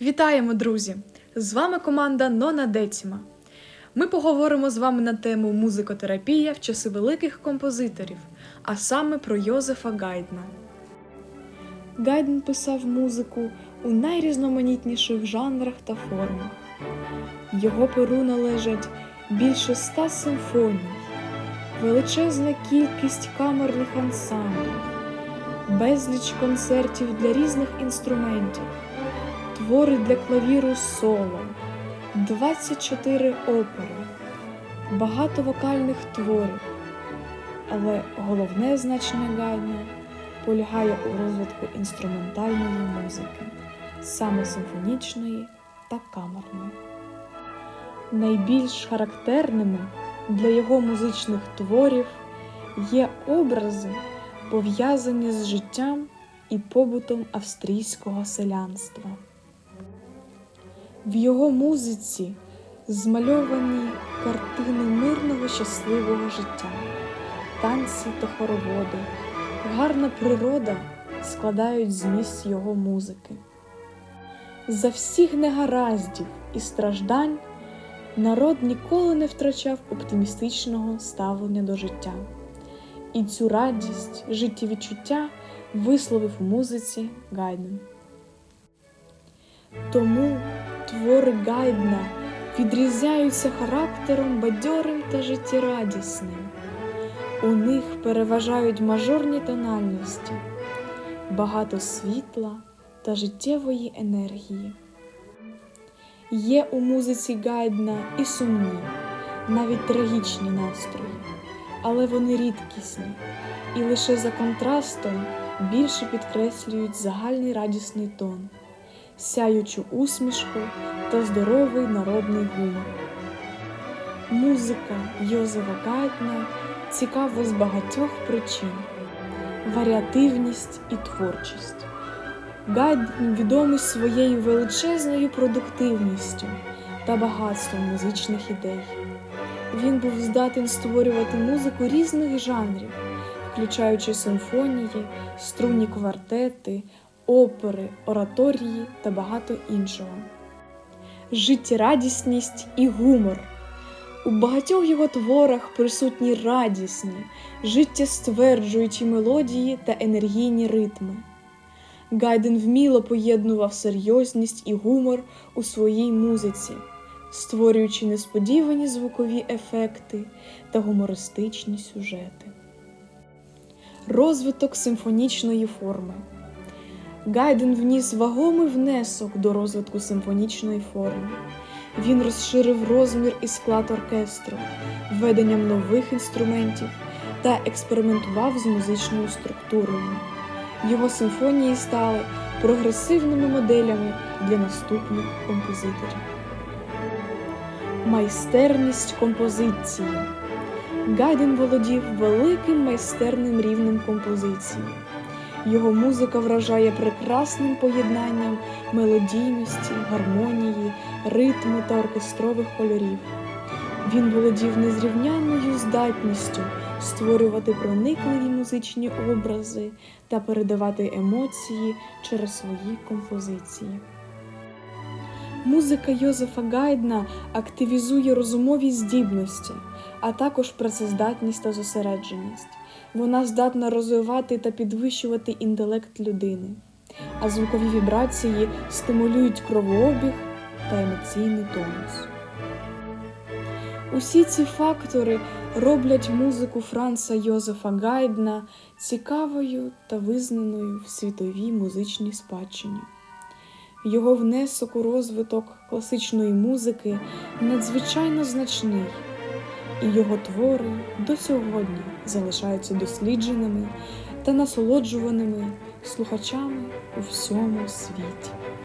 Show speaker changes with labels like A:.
A: Вітаємо, друзі! З вами команда Нона Деціма. Ми поговоримо з вами на тему музикотерапія в часи великих композиторів, а саме про Йозефа Гайдна. Гайден писав музику у найрізноманітніших жанрах та формах. Його перу належать більше ста симфоній, величезна кількість камерних ансамблів, безліч концертів для різних інструментів твори для клавіру соло, 24 опери, багато вокальних творів. Але головне значення Гайдна полягає у розвитку інструментальної музики, саме симфонічної та камерної. Найбільш характерними для його музичних творів є образи, пов'язані з життям і побутом австрійського селянства. В його музиці змальовані картини мирного щасливого життя, танці та хороводи, гарна природа складають зміст його музики. За всіх негараздів і страждань народ ніколи не втрачав оптимістичного ставлення до життя, і цю радість, життєвідчуття висловив у музиці Гайден. Тому твори Гайдна відрізняються характером бадьорим та життєрадісним. У них переважають мажорні тональності, багато світла та життєвої енергії. Є у музиці Гайдна і сумні, навіть трагічні настрої, але вони рідкісні і лише за контрастом більше підкреслюють загальний радісний тон сяючу усмішку та здоровий народний гумор. Музика Йозефа Гайдна цікава з багатьох причин: варіативність і творчість. Гайден відомий своєю величезною продуктивністю та багатством музичних ідей. Він був здатен створювати музику різних жанрів, включаючи симфонії, струнні квартети, опери, ораторії та багато іншого. Життєрадісність і гумор. У багатьох його творах присутні радісні, життєстверджуючі мелодії та енергійні ритми. Гайден вміло поєднував серйозність і гумор у своїй музиці, створюючи несподівані звукові ефекти та гумористичні сюжети. Розвиток симфонічної форми. Гайден вніс вагомий внесок до розвитку симфонічної форми. Він розширив розмір і склад оркестру, введенням нових інструментів та експериментував з музичною структурою. Його симфонії стали прогресивними моделями для наступних композиторів. Майстерність композиції. Гайден володів великим майстерним рівнем композиції. Його музика вражає прекрасним поєднанням мелодійності, гармонії, ритму та оркестрових кольорів. Він володів незрівнянною здатністю створювати проникливі музичні образи та передавати емоції через свої композиції. Музика Йозефа Гайдна активізує розумові здібності, а також працездатність та зосередженість. Вона здатна розвивати та підвищувати інтелект людини, а звукові вібрації стимулюють кровообіг та емоційний тонус. Усі ці фактори роблять музику Франца Йозефа Гайдна цікавою та визнаною в світовій музичній спадщині. Його внесок у розвиток класичної музики надзвичайно значний і його твори до сьогодні залишаються дослідженими та насолоджуваними слухачами у всьому світі.